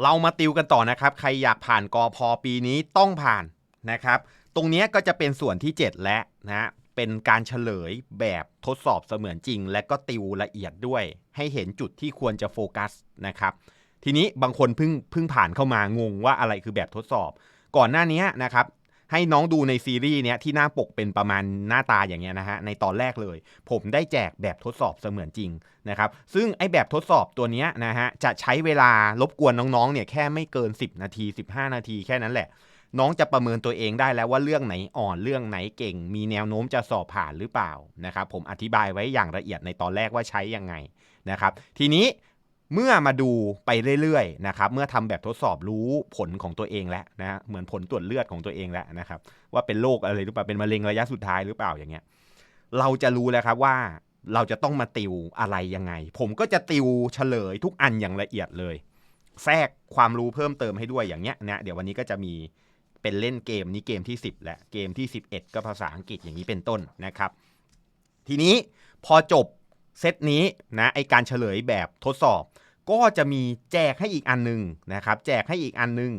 เรามาติวกันต่อนะครับ ใครอยากผ่านกอพอปีนี้ต้องผ่านนะครับ ตรงนี้ก็จะเป็นส่วนที่ 7 และนะเป็นการเฉลยแบบทดสอบเสมือนจริง และก็ติวละเอียดด้วย ให้เห็นจุดที่ควรจะโฟกัสนะครับ ทีนี้บางคนเพิ่งเพิ่งผ่านเข้ามางงว่าอะไรคือแบบทดสอบ ก่อนหน้านี้นะครับ ให้น้องดูในซีรีส์เนี้ยที่หน้าปกเป็นประมาณหน้าตาอย่างเงี้ยนะฮะในตอนแรกเลย ผมได้แจกแบบทดสอบเสมือนจริงนะครับซึ่งไอ้แบบทดสอบตัวเนี้ยนะฮะจะใช้เวลารบกวนน้องๆเนี่ยแค่ไม่เกิน 10 นาที 15 นาทีแค่นั้นแหละ น้องจะประเมินตัวเองได้แล้วว่าเรื่องไหนอ่อนเรื่องไหนเก่ง มีแนวโน้มจะสอบผ่านหรือเปล่านะครับผมอธิบายไว้อย่างละเอียดในตอนแรกว่าใช้ยังไงนะครับทีนี้ เมื่อมาดูไปเรื่อยๆนะครับเมื่อทำแบบทดสอบรู้ผลของตัวเองแล้วนะฮะเหมือนผลตรวจเลือดของตัวเองแล้วนะครับ ว่าเป็นโรคอะไรหรือเปล่าเป็นมะเร็งระยะสุดท้ายหรือเปล่าอย่างเงี้ยเราจะรู้แล้วครับว่าเราจะต้องมาติวอะไรยังไง ผมก็จะติวเฉลยทุกอันอย่างละเอียดเลย แทรกความรู้เพิ่มเติมให้ด้วยอย่างเงี้ยนะเดี๋ยววันนี้ก็จะมีเป็นเล่นเกมนี้เกมที่ 10แหละเกมที่ 11 ก็ภาษาอังกฤษอย่างนี้เป็นต้นนะครับ ทีนี้พอจบเซตนี้นะไอการเฉลยแบบทดสอบ ก็จะมีแจกให้อีกอันหนึงนะครับ แจกให้อีกอันหนึง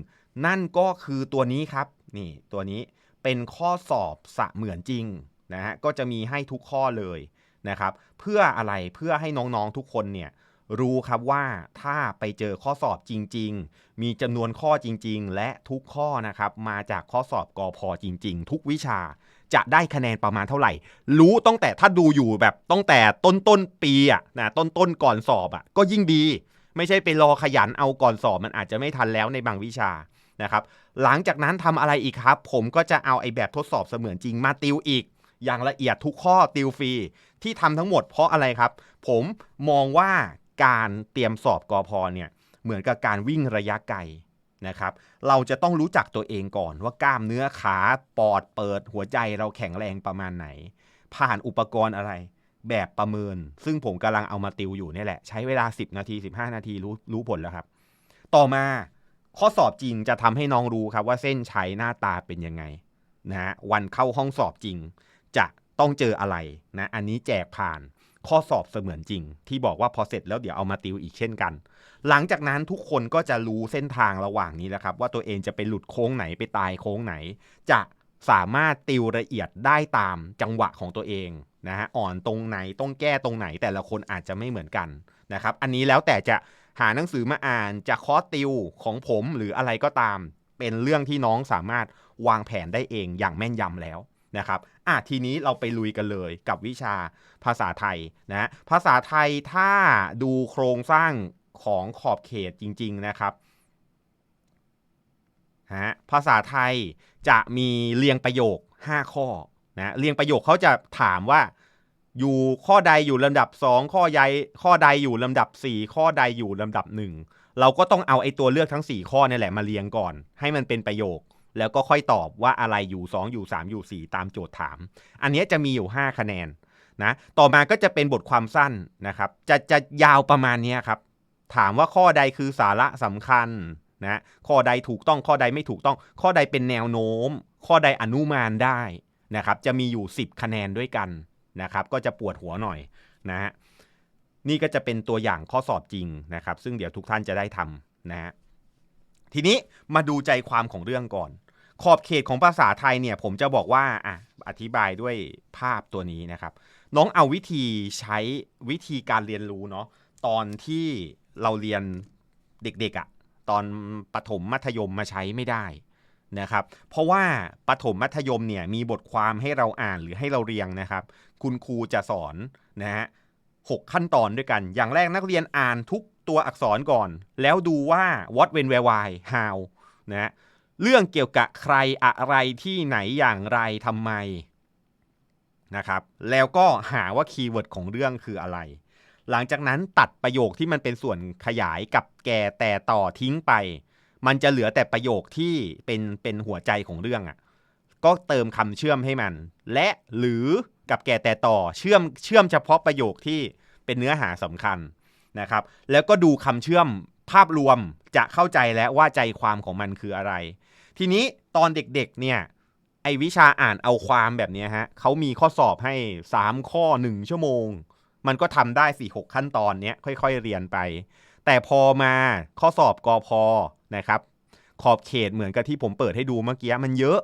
นั่นก็คือตัวนี้ครับ นี่ตัวนี้เป็นข้อสอบสะเหมือนจริงนะฮะ ก็จะมีให้ทุกข้อเลยนะครับ เพื่ออะไรเพื่อให้น้องๆทุกคนเนี่ยรู้ครับว่าถ้าไปเจอข้อสอบจริง ๆ มีจำนวนข้อจริง ๆ และทุกข้อนะครับ มาจากข้อสอบกอพอจริง ๆ ทุกวิชาจะได้คะแนนประมาณเท่าไหร่ รู้ตั้งแต่ถ้าดูอยู่แบบตั้งแต่ต้นต้นๆปีอะนะต้นต้นๆก่อนสอบอะก็ยิ่งดี ไม่ใช่ไปรอขยันเอาก่อนสอบมันอาจจะไม่ทันแล้วในบางวิชานะครับหลังจากนั้นทำอะไรอีกครับ ผมก็จะเอาไอ้แบบทดสอบเสมือนจริงมาติวอีก อย่างละเอียดทุกข้อติวฟรีที่ทำทั้งหมดเพราะอะไรครับ ผมมองว่าการเตรียมสอบกอพอเนี่ยเหมือนกับการวิ่งระยะไกลนะครับเราจะต้องรู้จักตัวเองก่อนว่ากล้ามเนื้อขาปอดเปิดหัวใจเราแข็งแรงประมาณไหน ผ่านอุปกรณ์อะไร แบบประเมิน ซึ่งผมกำลังเอามาติวอยู่นี่แหละ ใช้เวลา 10 นาที 15 นาทีรู้รู้ผลแล้วครับ ต่อมาข้อสอบจริงจะทำให้น้องรู้ครับว่าเส้นชัยหน้าตาเป็นยังไงนะฮะวันเข้าห้องสอบจริง จะต้องเจออะไรนะอันนี้แจกผ่านข้อสอบเสมือนจริง ที่บอกว่าพอเสร็จแล้วเดี๋ยวเอามาติวอีกเช่นกัน หลังจากนั้นทุกคนก็จะรู้เส้นทางระหว่างนี้แหละครับ ว่าตัวเองจะไปหลุดโค้งไหนไปตายโค้งไหน จะสามารถติวละเอียดได้ตามจังหวะของตัวเอง นะฮะอ่อนตรงไหนต้องแก้ตรงไหนแต่ละคนอาจจะไม่เหมือนกันนะครับอันนี้แล้วแต่จะหาหนังสือมาอ่านจะคอร์สติวของผมหรืออะไรก็ตาม เป็นเรื่องที่น้องสามารถวางแผนได้เองอย่างแม่นยำแล้วนะครับอะทีนี้เราไปลุยกันเลยกับวิชาภาษาไทยนะภาษาไทยถ้าดูโครงสร้างของขอบเขตจริง ๆนะครับฮะภาษาไทยจะมีเรียงประโยค 5 ข้อ นะเรียงประโยคเขาจะถามว่า อยู่ข้อใดอยู่ลำดับ 2 ข้อใดข้อใดอยู่ลำดับ 4 ข้อใดอยู่ลำดับ 1 เราก็ต้องเอาไอ้ตัวเลือกทั้ง 4 ข้อนี่แหละมาเรียงก่อน ให้มันเป็นประโยค แล้วก็ค่อยตอบว่าอะไรอยู่ 2 อยู่ 3 อยู่ 4 ตามโจทย์ถาม อันนี้จะมีอยู่ 5 คะแนนนะต่อมาก็จะเป็นบทความสั้นนะครับ จะจะยาวประมาณนี้ครับ ถามว่าข้อใดคือสาระสำคัญนะข้อใดถูกต้องข้อใดไม่ถูกต้อง ข้อใดเป็นแนวโน้ม ข้อใดอนุมานได้ นะครับจะมีอยู่ 10 คะแนนด้วยกันนะครับก็จะปวดหัวหน่อยนะฮะนี่ก็จะเป็นตัวอย่างข้อสอบจริงนะครับ ซึ่งเดี๋ยวทุกท่านจะได้ทำนะฮะทีนี้มาดูใจความของเรื่องก่อน ขอบเขตของภาษาไทยเนี่ยผมจะบอกว่าอะอธิบายด้วยภาพตัวนี้นะครับ น้องเอาวิธีใช้วิธีการเรียนรู้เนาะตอนที่เราเรียนเด็กๆอะ่ะตอนปฐมมัธยมมาใช้ไม่ได้ นะครับเพราะว่าปฐมมัธยมเนี่ยมีบทความให้เราอ่านหรือให้เราเรียงนะครับ คุณครูจะสอนนะฮะหกขั้นตอนด้วยกัน อย่างแรกนักเรียนอ่านทุกตัวอักษรก่อน แล้วดูว่า what when where why how นะฮะเรื่องเกี่ยวกับใครอะไรที่ไหนอย่างไรทำไมนะครับแล้วก็หาว่าคีย์เวิร์ดของเรื่องคืออะไร หลังจากนั้นตัดประโยคที่มันเป็นส่วนขยายกับแก่แต่ต่อทิ้งไป มันจะเหลือแต่ประโยคที่เป็นเป็นหัวใจของเรื่องอะ่ะก็เติมคำเชื่อมให้มัน และหรือกับแก่แต่ต่อเชื่อมเชื่อมเฉพาะประโยคที่เป็นเนื้อหาสำคัญนะครับ แล้วก็ดูคำเชื่อมภาพรวมจะเข้าใจแล้วว่าใจความของมันคืออะไร ทีนี้ตอนเด็กๆเนี่ยไอวิชาอ่านเอาความแบบนี้ฮะเขามีข้อสอบให้ 3 ข้อ 1 ชั่วโมง มันก็ทำได้ 4 6 ขั้นตอนเนี้ยค่อยๆเรียนไป แต่พอมาข้อสอบกอพอ นะครับ ขอบเขตเหมือนกับที่ผมเปิดให้ดูเมื่อกี้มันเยอะ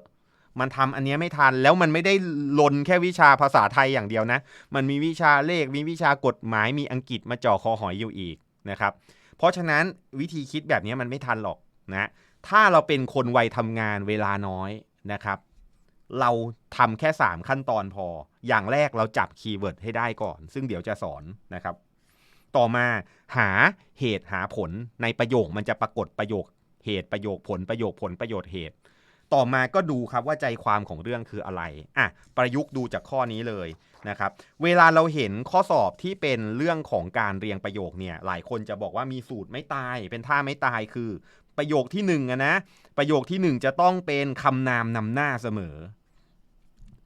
มันทำอันนี้ไม่ทันแล้วมันไม่ได้ลนแค่วิชาภาษาไทยอย่างเดียวนะ มันมีวิชาเลขมีวิชากฎหมายมีอังกฤษมาจ่อคอหอยอยู่อีกนะครับ เพราะฉะนั้นวิธีคิดแบบนี้มันไม่ทันหรอกนะถ้าเราเป็นคนวัยทำงานเวลาน้อยนะครับ เราทำแค่ 3 ขั้นตอนพอ อย่างแรกเราจับคีย์เวิร์ดให้ได้ก่อน ซึ่งเดี๋ยวจะสอนนะครับ ต่อมาหาเหตุหาผลในประโยคมันจะปรากฏประโยค เหตุประโยคผลประโยคผลประโยชน์เหตุ ต่อมาก็ดูครับว่าใจความของเรื่องคืออะไรอะประยุกต์ดูจากข้อนี้เลยนะครับเวลาเราเห็นข้อสอบที่เป็นเรื่องของการเรียงประโยคเนี่ยหลายคนจะบอกว่ามีสูตรไม่ตาย เป็นท่าไม่ตายคือประโยคที่หนึ่งอะนะประโยคที่หนึ่งจะต้องเป็นคำนามนำหน้าเสมอ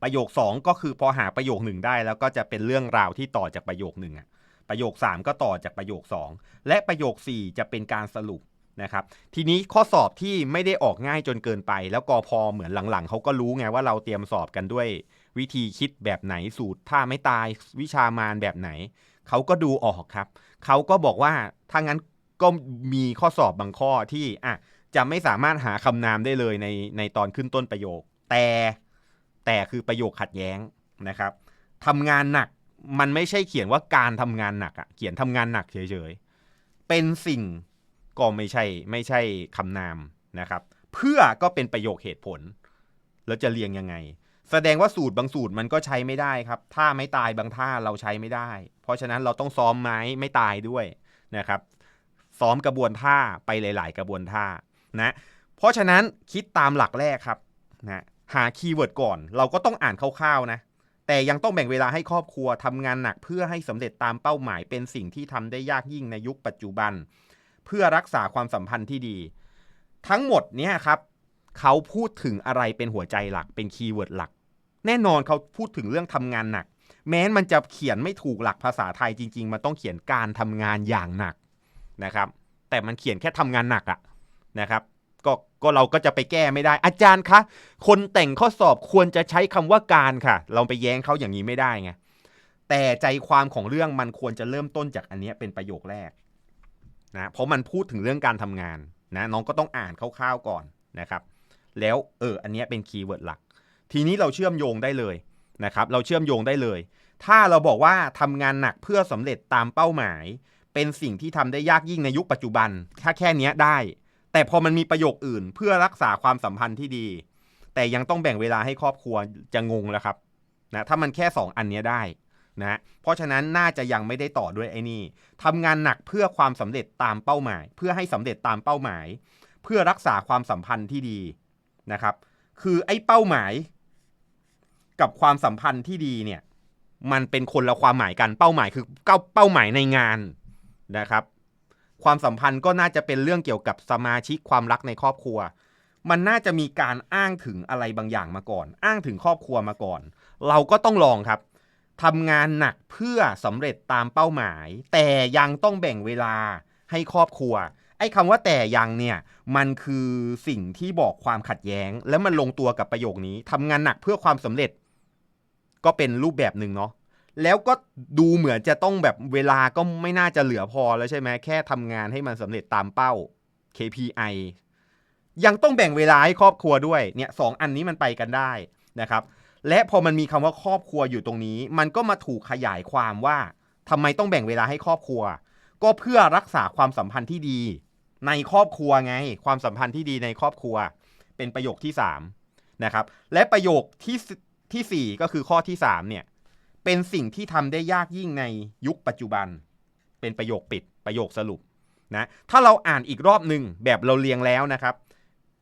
ประโยคสองก็คือพอหาประโยคหนึ่งได้ แล้วก็จะเป็นเรื่องราวที่ต่อจากประโยคหนึ่งอะประโยค 3 ก็ต่อจากประโยค 2 และประโยค 4 จะเป็นการสรุป นะครับทีนี้ข้อสอบที่ไม่ได้ออกง่ายจนเกินไป แล้วกอพอเหมือนหลังๆเขาก็รู้ไงว่าเราเตรียมสอบกันด้วย วิธีคิดแบบไหนสูตรถ้าไม่ตายวิชามารแบบไหน เขาก็ดูออกครับ เขาก็บอกว่าถ้างั้นก็มีข้อสอบบางข้อที่อะจะไม่สามารถหาคำนามได้เลยในในตอนขึ้นต้นประโยค แต่แต่คือประโยคขัดแย้งนะครับทำงานหนักมันไม่ใช่เขียนว่าการทำงานหนักอะเขียนทำงานหนักเฉยๆเป็นสิ่ง ก็ไม่ใช่ไม่ใช่คำนามนะครับ เพื่อก็เป็นประโยคเหตุผล แล้วจะเรียงยังไง แสดงว่าสูตรบางสูตรมันก็ใช้ไม่ได้ครับถ้าไม่ตายบางท่าเราใช้ไม่ได้ เพราะฉะนั้นเราต้องซ้อมไม้ไม่ตายด้วยนะครับ ซ้อมกระบวนท่าไปหลาย ๆ กระบวนท่านะเพราะฉะนั้นคิดตามหลักแรกครับนะหาคีย์เวิร์ดก่อน เราก็ต้องอ่านคร่าวๆนะแต่ยังต้องแบ่งเวลาให้ครอบครัวทำงานหนักเพื่อให้สำเร็จตามเป้าหมายเป็นสิ่งที่ทำได้ยากยิ่งในยุคปัจจุบัน เพื่อรักษาความสัมพันธ์ที่ดี ทั้งหมดเนี่ยครับ เขาพูดถึงอะไรเป็นหัวใจหลักเป็นคีย์เวิร์ดหลัก แน่นอนเขาพูดถึงเรื่องทำงานหนัก แม้นมันจะเขียนไม่ถูกหลักภาษาไทยจริง ๆ มันต้องเขียนการทำงานอย่างหนักนะครับ แต่มันเขียนแค่ทำงานหนักอะนะครับก็ก็เราก็จะไปแก้ไม่ได้ อาจารย์คะคนแต่งข้อสอบควรจะใช้คำว่าการค่ะ เราไปแย้งเขาอย่างนี้ไม่ได้ไงแต่ใจความของเรื่องมันควรจะเริ่มต้นจากอันนี้เป็นประโยคแรก นะเพราะมันพูดถึงเรื่องการทำงานนะน้องก็ต้องอ่านคร่าวๆก่อนนะครับ แล้วเอออันนี้เป็นคีย์เวิร์ดหลัก ทีนี้เราเชื่อมโยงได้เลยนะครับ เราเชื่อมโยงได้เลย ถ้าเราบอกว่าทำงานหนักเพื่อสำเร็จตามเป้าหมาย เป็นสิ่งที่ทำได้ยากยิ่งในยุคปัจจุบันถ้าแค่นี้ได้ แต่พอมันมีประโยคอื่นเพื่อรักษาความสัมพันธ์ที่ดี แต่ยังต้องแบ่งเวลาให้ครอบครัวจะงงแล้วครับนะถ้ามันแค่ 2 อันนี้ได้ นะเพราะฉะนั้นน่าจะยังไม่ได้ต่อด้วยไอ้นี่ทำงานหนักเพื่อความสำเร็จตามเป้าหมาย เพื่อให้สำเร็จตามเป้าหมาย เพื่อรักษาความสัมพันธ์ที่ดีนะครับ คือไอ้เป้าหมาย กับความสัมพันธ์ที่ดีเนี่ยมันเป็นคนละความหมายกันเป้าหมายคือเป้าหมายในงานนะครับ ความสัมพันธ์ก็น่าจะเป็นเรื่องเกี่ยวกับสมาชิกความรักในครอบครัว มันน่าจะมีการอ้างถึงอะไรบางอย่างมาก่อน อ้างถึงครอบครัวมาก่อน เราก็ต้องลองครับ ทำงานหนักเพื่อสำเร็จตามเป้าหมาย แต่ยังต้องแบ่งเวลาให้ครอบครัว ไอ้คำว่าแต่ยังเนี่ยมันคือสิ่งที่บอกความขัดแย้ง แล้วมันลงตัวกับประโยคนี้ทำงานหนักเพื่อความสำเร็จ ก็เป็นรูปแบบหนึ่งเนาะแล้วก็ดูเหมือนจะต้องแบบเวลาก็ไม่น่าจะเหลือพอแล้วใช่ไหมแค่ทำงานให้มันสำเร็จตามเป้า KPI ยังต้องแบ่งเวลาให้ครอบครัวด้วยเนี่ยสองอันนี้มันไปกันได้นะครับ และพอมันมีคำว่าครอบครัวอยู่ตรงนี้ มันก็มาถูกขยายความว่าทำไมต้องแบ่งเวลาให้ครอบครัว ก็เพื่อรักษาความสัมพันธ์ที่ดี ในครอบครัวไง ความสัมพันธ์ที่ดีในครอบครัว เป็นประโยคที่3นะครับและประโยคที่ที่4ก็คือข้อที่3เนี่ยเป็นสิ่งที่ทำได้ยากยิ่งในยุคปัจจุบัน เป็นประโยคปิดประโยคสรุปนะถ้าเราอ่านอีกรอบหนึ่งแบบเราเรียงแล้วนะครับ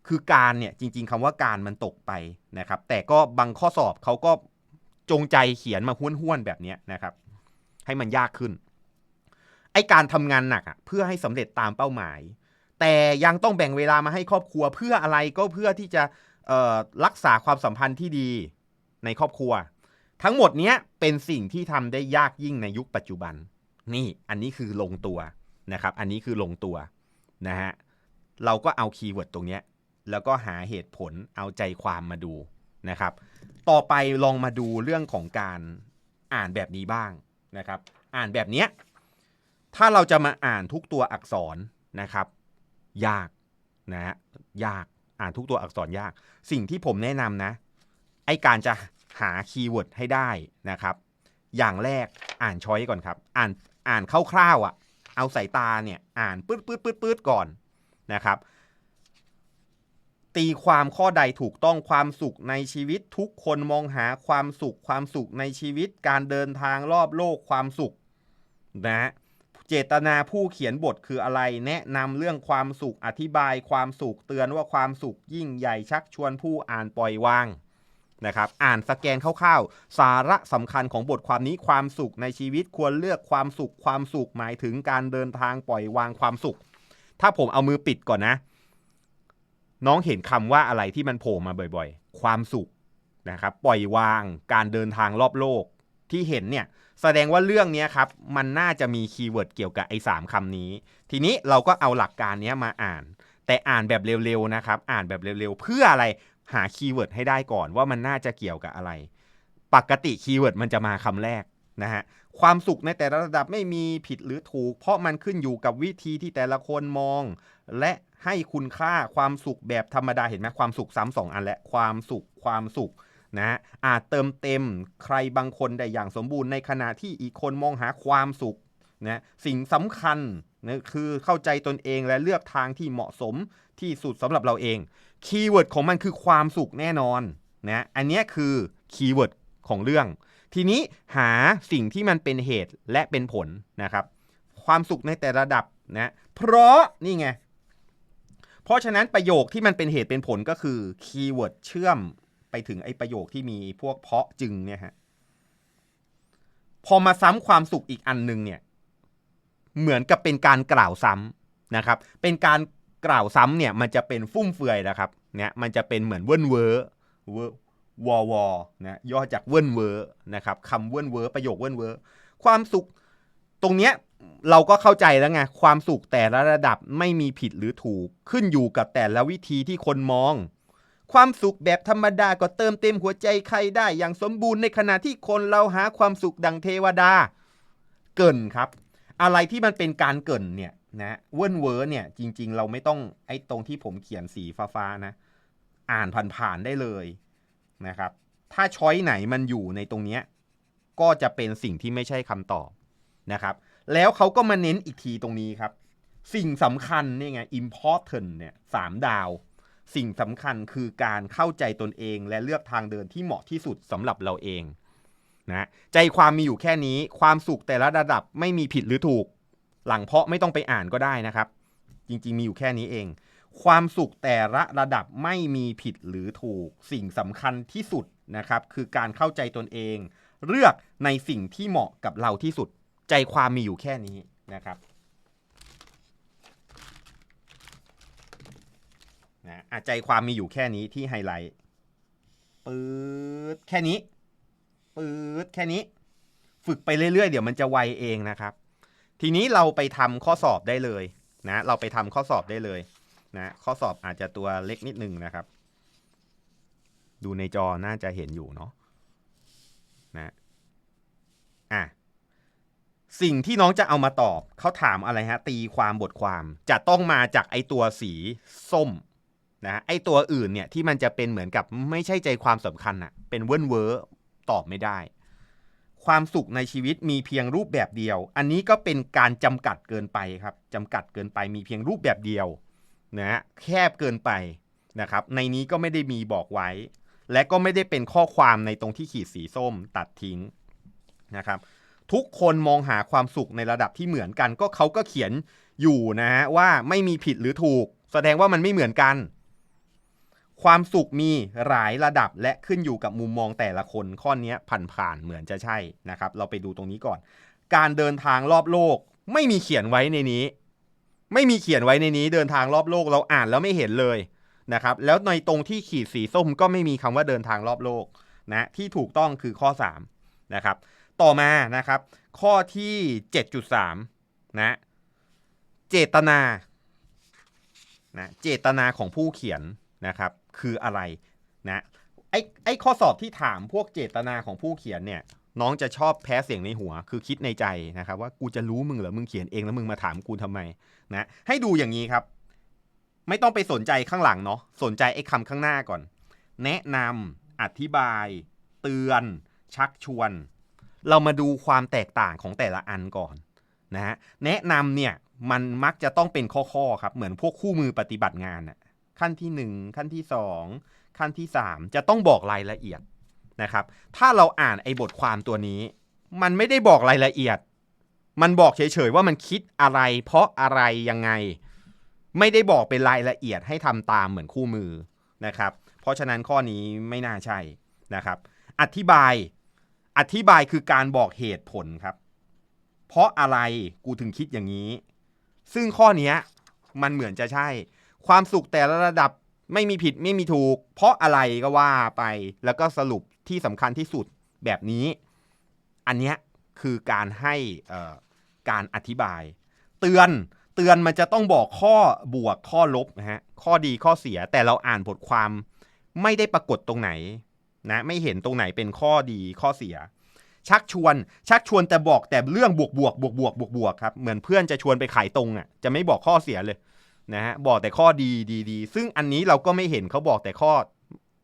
คือการเนี่ยจริง ๆคำว่าการมันตกไปนะครับ แต่ก็บางข้อสอบเขาก็จงใจเขียนมาห้วนๆแบบนี้นะครับ ให้มันยากขึ้น ไอการทำงานหนักอะเพื่อให้สำเร็จตามเป้าหมาย แต่ยังต้องแบ่งเวลามาให้ครอบครัวเพื่ออะไรก็เพื่อที่จะรักษาความสัมพันธ์ที่ดีในครอบครัว ทั้งหมดเนี้ยเป็นสิ่งที่ทำได้ยากยิ่งในยุคปัจจุบัน นี่อันนี้คือลงตัวนะครับ อันนี้คือลงตัวนะฮะเราก็เอาคีย์เวิร์ดตรงเนี้ย แล้วก็หาเหตุผลเอาใจความมาดูนะครับ ต่อไปลองมาดูเรื่องของการอ่านแบบนี้บ้างนะครับ อ่านแบบเนี้ยถ้าเราจะมาอ่านทุกตัวอักษรนะครับ ยากนะฮะยากอ่านทุกตัวอักษรยาก สิ่งที่ผมแนะนำนะไอการจะหาคีย์เวิร์ดให้ได้นะครับ อย่างแรกอ่านช้อยก่อนครับ อ่านอ่านคร่าวๆอะ เอาสายตาเนี่ยอ่านปื๊ดปื๊ดปื๊ดปื๊ดก่อนนะครับ ตีความข้อใดถูกต้องความสุขในชีวิต ทุกคนมองหาความสุขความสุขในชีวิต การเดินทางรอบโลกความสุขนะเจตนาผู้เขียนบทคืออะไร แนะนำเรื่องความสุขอธิบายความสุขเตือนว่าความสุขยิ่งใหญ่ชักชวนผู้อ่านปล่อยวางนะครับอ่านสแกนคร่าวๆ สาระสำคัญของบทความนี้ความสุขในชีวิตควรเลือกความสุขความสุขหมายถึงการเดินทางปล่อยวางความสุข ถ้าผมเอามือปิดก่อนนะ น้องเห็นคำว่าอะไรที่มันโผล่มาบ่อยๆ ความสุขนะครับปล่อยวางการเดินทางรอบโลกที่เห็นเนี่ยแสดงว่าเรื่องนี้ครับมันน่าจะมีคีย์เวิร์ดเกี่ยวกับไอ้สามคำนี้ ทีนี้เราก็เอาหลักการนี้มาอ่าน แต่อ่านแบบเร็วๆนะครับอ่านแบบเร็วๆ เพื่ออะไรหาคีย์เวิร์ดให้ได้ก่อนว่ามันน่าจะเกี่ยวกับอะไร ปกติคีย์เวิร์ดมันจะมาคำแรกนะฮะ ความสุขในแต่ละระดับไม่มีผิดหรือถูก เพราะมันขึ้นอยู่กับวิธีที่แต่ละคนมอง และให้คุณค่าความสุขแบบธรรมดาเห็นไหมความสุขซ้ำสองอันและความสุขความสุขนะอาจเติมเต็มใครบางคนได้อย่างสมบูรณ์ในขณะที่อีกคนมองหาความสุขนะสิ่งสำคัญนะคือเข้าใจตนเองและเลือกทางที่เหมาะสมที่สุดสำหรับเราเองคีย์เวิร์ดของมันคือความสุขแน่นอนนะอันนี้คือคีย์เวิร์ดของเรื่อง ทีนี้หาสิ่งที่มันเป็นเหตุและเป็นผลนะครับ ความสุขในแต่ระดับนะเพราะนี่ไงเพราะฉะนั้นประโยคที่มันเป็นเหตุเป็นผลก็คือคีย์เวิร์ดเชื่อมไปถึงไอ้ประโยคที่มีพวกเพราะจึงเนี่ยฮะพอมาซ้ำความสุขอีกอันหนึ่งเนี่ยเหมือนกับเป็นการกล่าวซ้ำนะครับ เป็นการกล่าวซ้ำเนี่ยมันจะเป็นฟุ่มเฟือยนะครับเนี่ยมันจะเป็นเหมือนเวิร์นเวอร์เวอวอวนะย่อจากเวิร์นเวอร์นะครับคำเวิร์นเวอร์ประโยคเวิร์นเวอร์ความสุขตรงเนี้ยเราก็เข้าใจแล้วไงความสุขแต่ละระดับไม่มีผิดหรือถูกขึ้นอยู่กับแต่ละวิธีที่คนมอง ความสุขแบบธรรมดาก็เติมเต็มหัวใจใครได้ อย่างสมบูรณ์ในขณะที่คนเราหาความสุขดังเทวดา เกินครับ อะไรที่มันเป็นการเกินเนี่ยนะเวิร์นเวอร์เนี่ยจริง ๆ เราไม่ต้องไอ้ตรงที่ผมเขียนสีฟ้าๆนะ อ่านผ่านๆได้เลย นะครับ ถ้าช้อยไหนมันอยู่ในตรงนี้ก็จะเป็นสิ่งที่ไม่ใช่คำตอบนะครับ แล้วเขาก็มาเน้นอีกทีตรงนี้ครับ สิ่งสำคัญนี่ไง important เนี่ยสามดาว สิ่งสำคัญคือการเข้าใจตนเองและเลือกทางเดินที่เหมาะที่สุดสำหรับเราเองนะใจความมีอยู่แค่นี้ความสุขแต่ละระดับไม่มีผิดหรือถูก หลังเพาะไม่ต้องไปอ่านก็ได้นะครับ จริง ๆ มีอยู่แค่นี้เอง ความสุขแต่ละระดับไม่มีผิดหรือถูกสิ่งสำคัญที่สุดนะครับคือการเข้าใจตนเอง เลือกในสิ่งที่เหมาะกับเราที่สุด ใจความมีอยู่แค่นี้นะครับนะใจความมีอยู่แค่นี้ที่ไฮไลท์ปื๊ดแค่นี้ปื๊ดแค่นี้ ฝึกไปเรื่อยๆ เดี๋ยวมันจะไวเองนะครับ ทีนี้เราไปทำข้อสอบได้เลยนะ เราไปทำข้อสอบได้เลย นะข้อสอบอาจจะตัวเล็กนิดนึงนะครับ ดูในจอน่าจะเห็นอยู่เนาะนะอะสิ่งที่น้องจะเอามาตอบเขาถามอะไรฮะ ตีความบทความจะต้องมาจากไอตัวสีส้มนะไอตัวอื่นเนี่ยที่มันจะเป็นเหมือนกับไม่ใช่ใจความสำคัญอะเป็นเว้นเวอร์ตอบไม่ได้ ความสุขในชีวิตมีเพียงรูปแบบเดียว อันนี้ก็เป็นการจำกัดเกินไปครับจำกัดเกินไปมีเพียงรูปแบบเดียว นะแคบเกินไปนะครับในนี้ก็ไม่ได้มีบอกไว้ และก็ไม่ได้เป็นข้อความในตรงที่ขีดสีส้มตัดทิ้งนะครับทุกคนมองหาความสุขในระดับที่เหมือนกัน ก็เขาก็เขียนอยู่นะฮะว่าไม่มีผิดหรือถูก แสดงว่ามันไม่เหมือนกัน ความสุขมีหลายระดับและขึ้นอยู่กับมุมมองแต่ละคนข้อนี้ผ่านๆเหมือนจะใช่นะครับ เราไปดูตรงนี้ก่อน การเดินทางรอบโลกไม่มีเขียนไว้ในนี้ ไม่มีเขียนไว้ในนี้เดินทางรอบโลกเราอ่านแล้วไม่เห็นเลยนะครับ แล้วในตรงที่ขีดสีส้มก็ไม่มีคำว่าเดินทางรอบโลกนะที่ถูกต้องคือข้อ3นะครับต่อมานะครับ ข้อที่ 7.3นะเจตนานะเจตนาของผู้เขียนนะครับคืออะไรนะไอ้ไอ้ข้อสอบที่ถามพวกเจตนาของผู้เขียนเนี่ย น้องจะชอบแพ้เสียงในหัว คือคิดในใจนะครับว่ากูจะรู้มึงเหรอ มึงเขียนเองแล้วมึงมาถามกูทำไมนะ ให้ดูอย่างนี้ครับ ไม่ต้องไปสนใจข้างหลังเนาะ สนใจไอ้คำข้างหน้าก่อน แนะนำอธิบาย เตือน ชักชวน เรามาดูความแตกต่างของแต่ละอันก่อนนะฮะ แนะนำเนี่ยมันมักจะต้องเป็นข้อๆครับ เหมือนพวกคู่มือปฏิบัติงานอะขั้นที่หนึ่งขั้นที่สองขั้นที่สามจะต้องบอกรายละเอียด นะครับ ถ้าเราอ่านไอ้บทความตัวนี้ มันไม่ได้บอกรายละเอียด มันบอกเฉยๆว่ามันคิดอะไร เพราะอะไรยังไง ไม่ได้บอกเป็นรายละเอียดให้ทำตามเหมือนคู่มือนะครับ เพราะฉะนั้นข้อนี้ไม่น่าใช่นะครับ อธิบาย อธิบายคือการบอกเหตุผลครับ เพราะอะไรกูถึงคิดอย่างนี้ ซึ่งข้อนี้มันเหมือนจะใช่ ความสุขแต่ละระดับไม่มีผิดไม่มีถูก เพราะอะไรก็ว่าไปแล้วก็สรุป ที่สำคัญที่สุดแบบนี้ อันเนี้ยคือการให้การอธิบาย เตือนเตือนมันจะต้องบอกข้อบวกข้อลบนะฮะข้อดีข้อเสียแต่เราอ่านบทความไม่ได้ปรากฏตรงไหนนะไม่เห็นตรงไหนเป็นข้อดีข้อเสีย ชักชวน ชักชวนแต่บอกแต่เรื่องบวกบวกบวกบวกบวกบวกครับเหมือนเพื่อนจะชวนไปขายตรงอะจะไม่บอกข้อเสียเลยนะฮะบอกแต่ข้อดีดีดีซึ่งอันนี้เราก็ไม่เห็นเขาบอกแต่ข้อ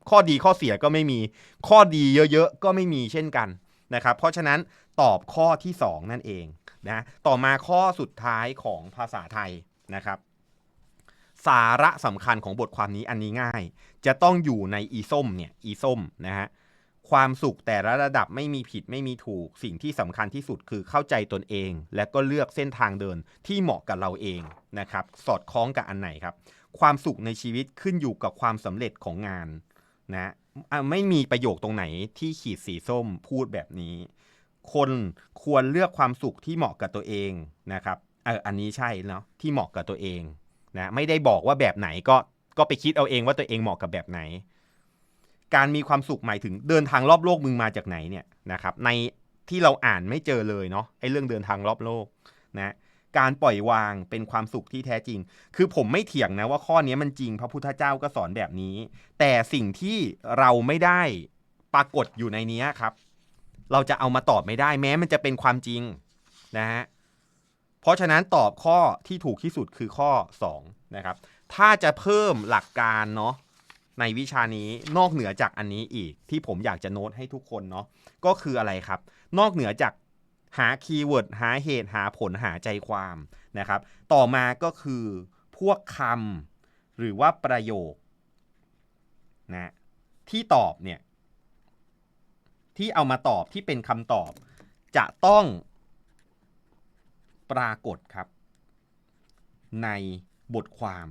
ข้อดีข้อเสียก็ไม่มี ข้อดีเยอะๆก็ไม่มีเช่นกันนะครับ เพราะฉะนั้นตอบข้อที่ 2 นั่นเองนะต่อมาข้อสุดท้ายของภาษาไทยนะครับ สาระสำคัญของบทความนี้อันนี้ง่าย จะต้องอยู่ในอีส้มเนี่ยอีส้มนะฮะความสุขแต่ละระดับไม่มีผิดไม่มีถูก สิ่งที่สำคัญที่สุดคือเข้าใจตนเอง และก็เลือกเส้นทางเดินที่เหมาะกับเราเองนะครับ สอดคล้องกับอันไหนครับ ความสุขในชีวิตขึ้นอยู่กับความสำเร็จของงาน นะอะไม่มีประโยคตรงไหนที่ขีดสีส้มพูดแบบนี้ คนควรเลือกความสุขที่เหมาะกับตัวเองนะครับเอออันนี้ใช่เนาะที่เหมาะกับตัวเองนะไม่ได้บอกว่าแบบไหนก็ก็ไปคิดเอาเองว่าตัวเองเหมาะกับแบบไหน การมีความสุขหมายถึงเดินทางรอบโลกมึงมาจากไหนเนี่ยนะครับในที่เราอ่านไม่เจอเลยเนาะไอ้เรื่องเดินทางรอบโลกนะ การปล่อยวางเป็นความสุขที่แท้จริง คือผมไม่เถียงนะว่าข้อนี้มันจริงพระพุทธเจ้าก็สอนแบบนี้ แต่สิ่งที่เราไม่ได้ปรากฏอยู่ในนี้ครับ เราจะเอามาตอบไม่ได้แม้มันจะเป็นความจริงนะฮะเพราะฉะนั้นตอบข้อที่ถูกที่สุดคือข้อ2นะครับถ้าจะเพิ่มหลักการเนาะในวิชานี้นอกเหนือจากอันนี้อีกที่ผมอยากจะโน้ตให้ทุกคนเนาะก็คืออะไรครับ นอกเหนือจาก หาคีย์เวิร์ดหาเหตุหาผลหาใจความนะครับ ต่อมาก็คือพวกคำหรือว่าประโยคนะที่ตอบเนี่ยที่เอามาตอบที่เป็นคำตอบ จะต้องปรากฏครับ ในบทความ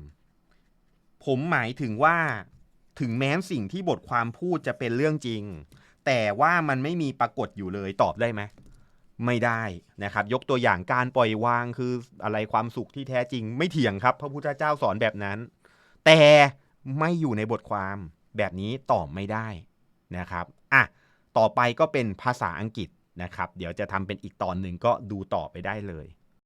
ผมหมายถึงว่าถึงแม้สิ่งที่บทความพูดจะเป็นเรื่องจริง แต่ว่ามันไม่มีปรากฏอยู่เลยตอบได้ไหม ไม่ได้นะครับ ยกตัวอย่างการปล่อยวางคืออะไรความสุขที่แท้จริง ไม่เถียงครับ พระพุทธเจ้าสอนแบบนั้น แต่ไม่อยู่ในบทความแบบนี้ตอบไม่ได้นะครับอะต่อไปก็เป็นภาษาอังกฤษนะครับ เดี๋ยวจะทำเป็นอีกตอนหนึ่งก็ดูต่อไปได้เลย